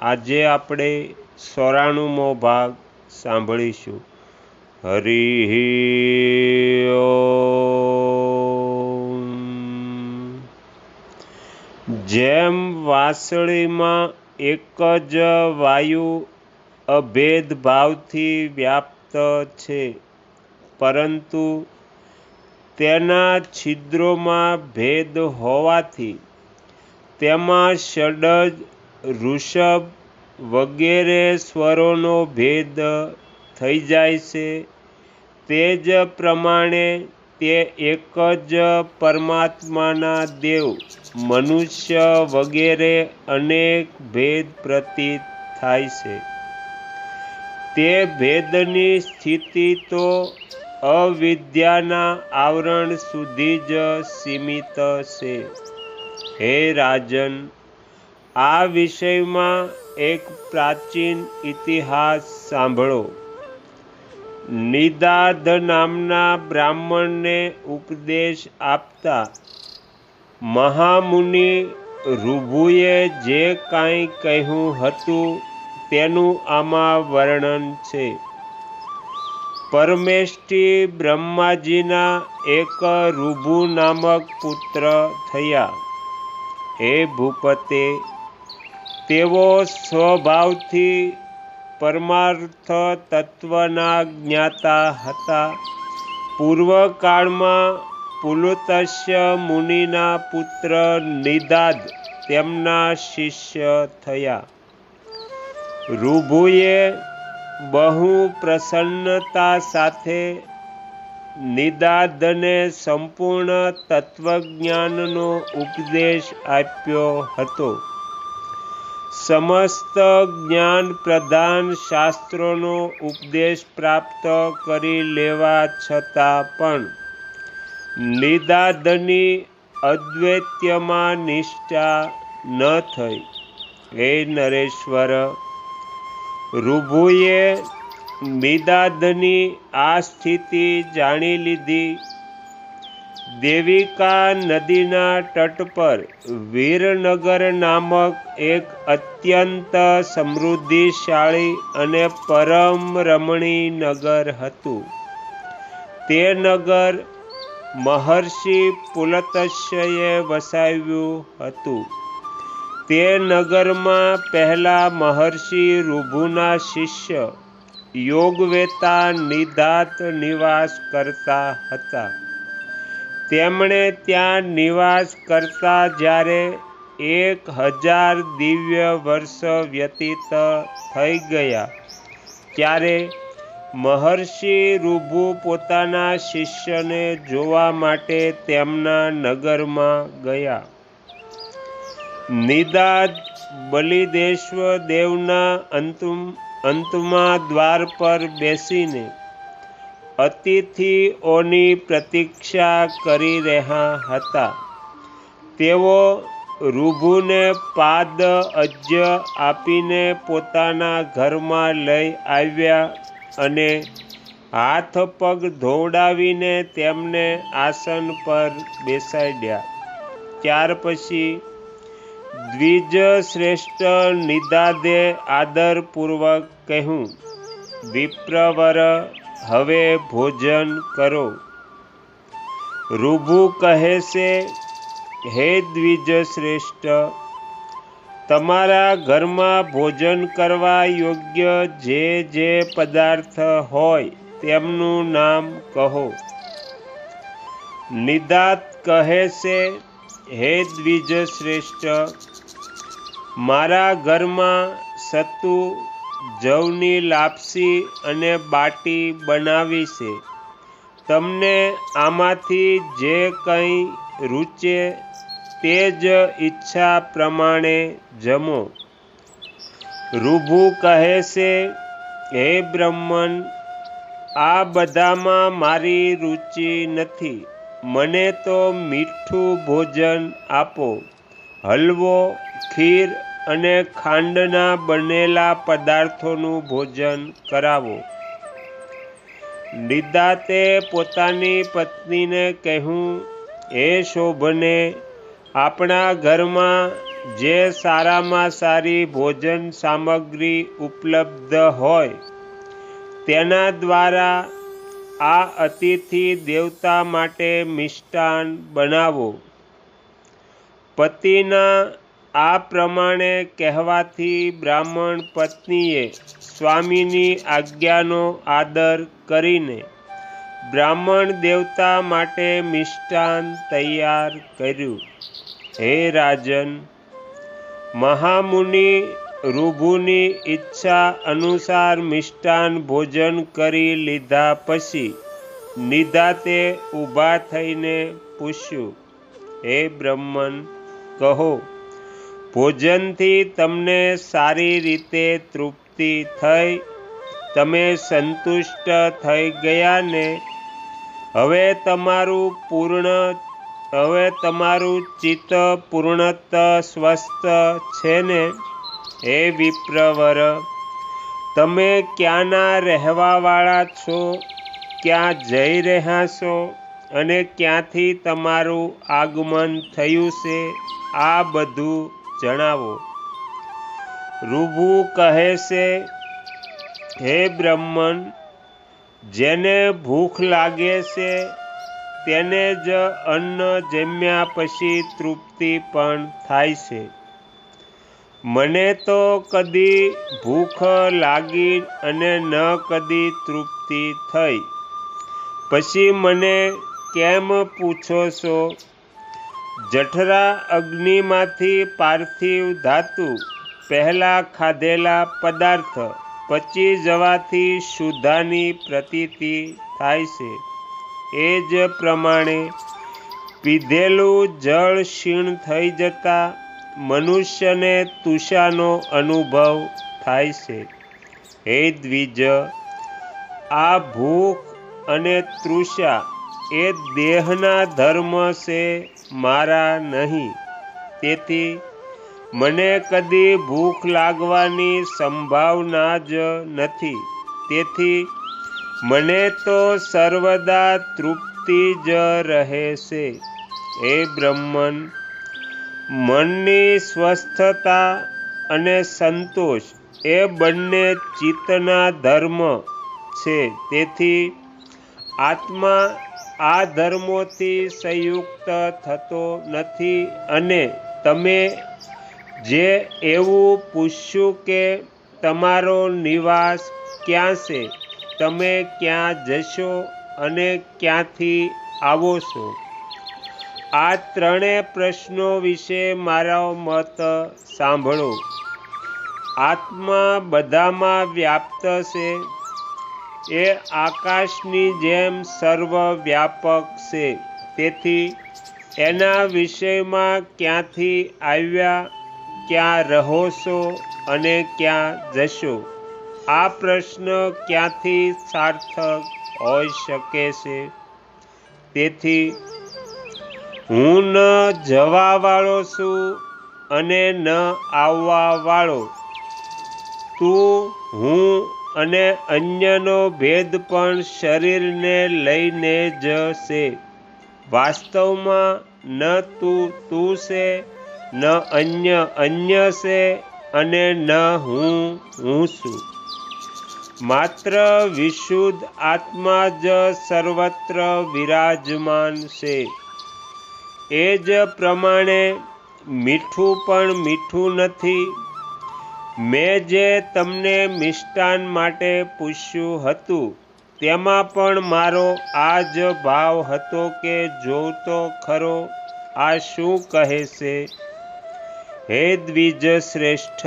આજે આપણે સોરાણુંમો ભાગ સાંભળીશું. હરિ જેમ વાસળીમાં એક જ વાયુ અભેદ ભાવથી વ્યાપ્ત છે, પરંતુ તેના છિદ્રોમાં ભેદ હોવાથી તેમાં ષડજ ઋષભ વગેરે સ્વરોનો ભેદ થઈ જાય છે. તે જ પ્રમાણે તે એક જ પરમાત્માના દેવ, મનુષ્ય વગેરે અનેક ભેદ પ્રતીત થાય છે. તે ભેદની સ્થિતિ તો અવિદ્યાના આવરણ સુધી જ સીમિત છે. હે રાજન આ વિષયમાં એક પ્રાચીન ઇતિહાસ સાંભળો. નિદાદ નામના બ્રાહ્મણને ઉપદેશ આપતા મહામુનિ ઋભુએ જે કાંઈ કહ્યું હતું તેનું આમાં વર્ણન છે. પરમેષ્ઠી બ્રહ્માજીના એક ઋભુ નામક પુત્ર થયા. હે ભૂપતે તેઓ સ્વભાવથી પરમાર્થ તત્વના જ્ઞાતા હતા. પૂર્વકાળમાં પુલુતસ્ય મુનિના પુત્ર નિદાદ તેમના શિષ્ય થયા. ઋભુએ બહુ પ્રસન્નતા સાથે નિદાદને સંપૂર્ણ તત્વજ્ઞાનનો ઉપદેશ આપ્યો હતો. સમસ્ત જ્ઞાન પ્રધાન શાસ્ત્રોનો ઉપદેશ પ્રાપ્ત કરી લેવા છતાં પણ નિદાદની અદ્વૈત્યમાં નિષ્ઠા ન થઈ. હે નરેશ્વર ઋભુએ નિદાદની આ સ્થિતિ જાણી લીધી. દેવિકા નદીના તટ પર વીરનગર નામક એક અત્યંત સમૃદ્ધિશાળી અને પરમ રમણી નગર હતું. તે નગર મહર્ષિ પુલતસ્યએ વસાવ્યું હતું. તે નગરમાં પહેલા મહર્ષિ ઋભુના શિષ્ય યોગવેતા નિધાત નિવાસ કરતા હતા. તેમણે ત્યાં નિવાસ કરતા જ્યારે એક હજાર દિવ્ય વર્ષ વ્યતીત થઈ ગયા. ત્યારે મહર્ષિ ઋભુ પોતાના શિષ્યને જોવા માટે તેમના નગરમાં ગયા. નિદાદ બલિદેશ્વ દેવના અંતુમ અંતમાં દ્વાર પર બેસીને અતિથિઓની પ્રતીક્ષા કરી રહ્યા હતા. તેઓ રૂભુને પાદ અજ્જ આપીને પોતાના ઘરમાં લઈ આવ્યા અને હાથ પગ ધોવડાવીને તેમને આસન પર બેસાડ્યા. ત્યાર પછી દ્વિજ શ્રેષ્ઠ નિદાદે આદરપૂર્વક કહ્યું, વિપ્રવર હવે ભોજન કરો. રૂબુ કહે છે, હે દ્વિજ શ્રેષ્ઠ, તમારા ઘરમાં ભોજન કરવા યોગ્ય જે જે પદાર્થ હોય તેમનું નામ કહો. નિદાત કહે છે, હે દ્વિજ શ્રેષ્ઠ, મારા ઘરમાં સતુ જવની લાપસી અને બાટી બનાવી છે. તમને આમાંથી જે કંઈ રૂચે તે જ ઈચ્છા પ્રમાણે જમો. રૂભુ કહે છે, હે બ્રહ્મન, આ બધામાં મારી રુચિ નથી. મને તો મીઠું ભોજન આપો. હલવો, ખીર અને ખાંડના બનેલા પદાર્થોનું ભોજન કરાવો. નિદાતે પોતાની પત્નીને કહ્યું એ શોભને, આપણા ઘરમાં જે સારામાં સારી ભોજન સામગ્રી ઉપલબ્ધ હોય, તેના દ્વારા આ અતિથિ દેવતા માટે મિષ્ટાન બનાવો. પતિના આ પ્રમાણે કહેવાથી બ્રાહ્મણ પત્નીએ સ્વામીની આજ્ઞાનો આદર કરીને બ્રાહ્મણ દેવતા માટે મિષ્ટાન તૈયાર કર્યું. હે રાજન, મહામુનિ રૂભુની ઈચ્છા અનુસાર મિષ્ટાન ભોજન કરી લીધા પછી નિધાતે ઊભા થઈને પૂછ્યું, હે બ્રહ્મન કહો ભોજનથી તમને સારી રીતે તૃપ્તિ થઈ. તમે સંતુષ્ટ થઈ ગયા ને હવે તમારું પૂર્ણ, હવે તમારું ચિત્ત પૂર્ણત સ્વસ્થ છે ને હે વિપ્રવર, તમે ક્યાંના રહેવાવાળા છો? ક્યાં જઈ રહ્યા છો? અને ક્યાંથી તમારું આગમન થયું છે? આ બધું જણાવો. રૂભુ કહે છે, હે બ્રહ્મન, જેને ભૂખ લાગે છે, તેને જ અન્ન જમ્યા પછી તૃપ્તિ પણ થાય છે. મને તો કદી ભૂખ લાગી અને ન કદી તૃપ્તિ થઈ. પછી મને કેમ પૂછો છો? જઠરા અગ્નિમાંથી પાર્થિવ ધાતુ, પહેલાં ખાધેલા પદાર્થ, પચી જવાથી શુદ્ધાની પ્રતીતિ થાય છે. એ જ પ્રમાણે પીધેલું જળ ક્ષીણ થઈ જતા મનુષ્યને તુષાનો અનુભવ થાય છે. હે દ્વિજ, આ ભૂખ અને તૃષા એ દેહના ધર્મ છે મારા નહીં. તેથી મને કદી ભૂખ લાગવાની સંભાવના જ નથી. તેથી મને તો સર્વદા તૃપ્તિ જ રહે છે હે બ્રહ્મન, મનની સ્વસ્થતા અને સંતોષ એ બંને ચિત્તના ધર્મ છે. તેથી આત્મા આ ધર્મોથી સંયુક્ત થતો નથી અને તમે જે એવું પૂછ્યું કે તમારો નિવાસ ક્યાં છે, તમે ક્યાં જશો અને ક્યાંથી આવો છો? આ ત્રણેય પ્રશ્નો વિશે મારો મત સાંભળો. આત્મા બધામાં વ્યાપ્ત છે. એ આકાશની જેમ સર્વવ્યાપક છે. તેથી એના વિષયમાં ક્યાંથી આવ્યા, ક્યાં રહો છો અને ક્યાં જશો? આ પ્રશ્ન ક્યાંથી સાર્થક હોઈ શકે છે? તેથી હું ન જવાવાળો છું અને ન આવવાવાળો. તું, હું અને અન્યનો ભેદ પણ શરીરને લઈને જ છે. વાસ્તવમાં ન તું તું છે, ન અન્ય અન્ય છે અને ન હું હું છું. માત્ર વિશુદ્ધ આત્મા જ સર્વત્ર વિરાજમાન છે. એ જ પ્રમાણે મીઠું પણ મીઠું નથી મેં જે તમને મિષ્ટાન માટે પૂછ્યું હતું, તેમાં પણ મારો આ જ ભાવ હતો કે જોતો ખરો, આ શું કહે છે? હે દ્વિજ શ્રેષ્ઠ,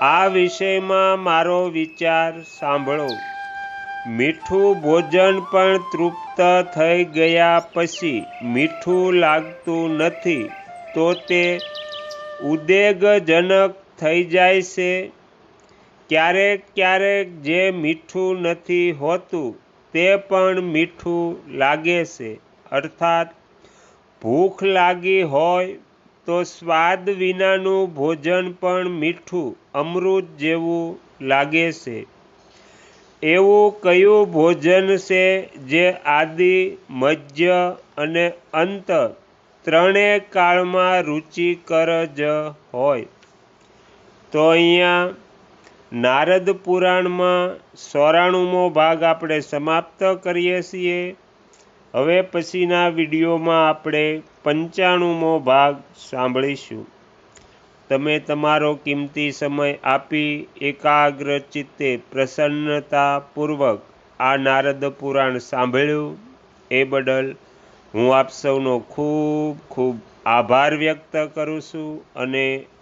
આ વિષયમાં મારો વિચાર સાંભળો. મીઠું ભોજન પણ તૃપ્ત થઈ ગયા પછી મીઠું લાગતું નથી, તો તે ઉદ્વેગજનક થઈ જાય છે. ક્યારેક ક્યારેક જે મીઠું નથી હોતું, તે પણ મીઠું લાગે છે. અર્થાત, ભૂખ લાગી હોય તો સ્વાદ વિનાનું ભોજન પણ મીઠું, અમૃત જેવું લાગે છે. એવું કયું ભોજન છે જે આદિ, મધ્ય અને અંત ત્રણેય કાળમાં રુચિકર જ હોય? તો અહીંયા નારદ પુરાણમાં સોરાણુમો ભાગ આપણે સમાપ્ત કરીએ છીએ. હવે પછીના વિડીયોમાં આપણે પંચાણુમો ભાગ સાંભળીશું. તમે તમારો કિંમતી સમય આપી એકાગ્ર ચિત્તે પ્રસન્નતાપૂર્વક આ નારદ પુરાણ સાંભળ્યું. એ બદલ હું આપ સૌનો ખૂબ ખૂબ આભાર વ્યક્ત કરું છું અને